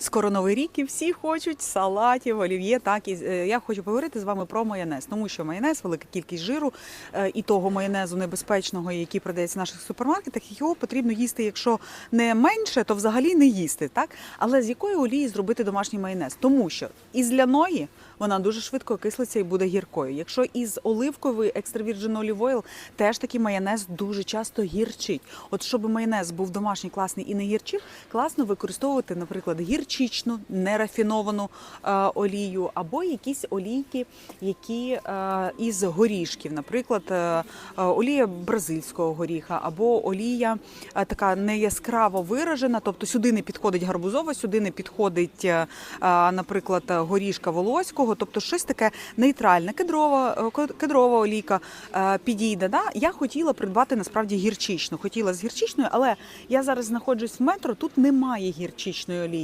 Скоро новий рік і всі хочуть салатів, олів'є. Так і е, я хочу поговорити з вами про майонез, тому що майонез, велика кількість жиру е, і того майонезу небезпечного, який продається в наших супермаркетах, його потрібно їсти, якщо не менше, то взагалі не їсти. Так, але з якої олії зробити домашній майонез? Тому що із ляної вона дуже швидко окислиться і буде гіркою. Якщо із оливкової olive oil, теж такий майонез дуже часто гірчить. От щоб майонез був домашній класний і не гірчив, класно використовувати, наприклад, гірчичну, нерафіновану е, олію, або якісь олійки, які е, із горішків, наприклад, е, олія бразильського горіха, або олія така не яскраво виражена, тобто сюди не підходить гарбузова, сюди не підходить, наприклад, горішка волоського, тобто щось таке нейтральне, кедрова, кедрова олійка підійде. Да? Я хотіла придбати насправді гірчичну. Хотіла з гірчичною, але я зараз знаходжусь в метро. Тут немає гірчичної олії.